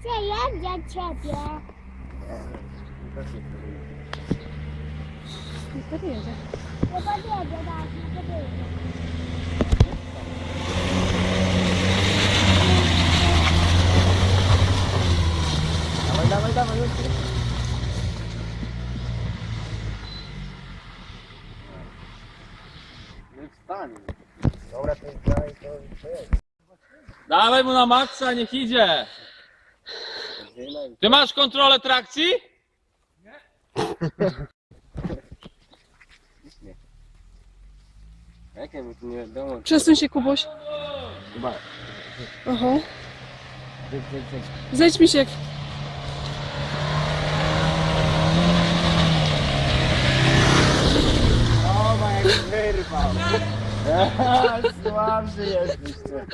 Chcę jedzie ciebie. Nie podjedzie. Nie podjedzie, tak, nie podjedzie. Dawaj, dawaj, dawaj, już. Dobra, to jest. Dawaj mu na maksa, niech idzie. Ty masz kontrolę trakcji? Jakie my tu nie wiadomo. Przesuń się, Kubuś. Chyba. Aha. Zejdź mi się. O, ma jak wyrwał. Słabszy jesteś. ty.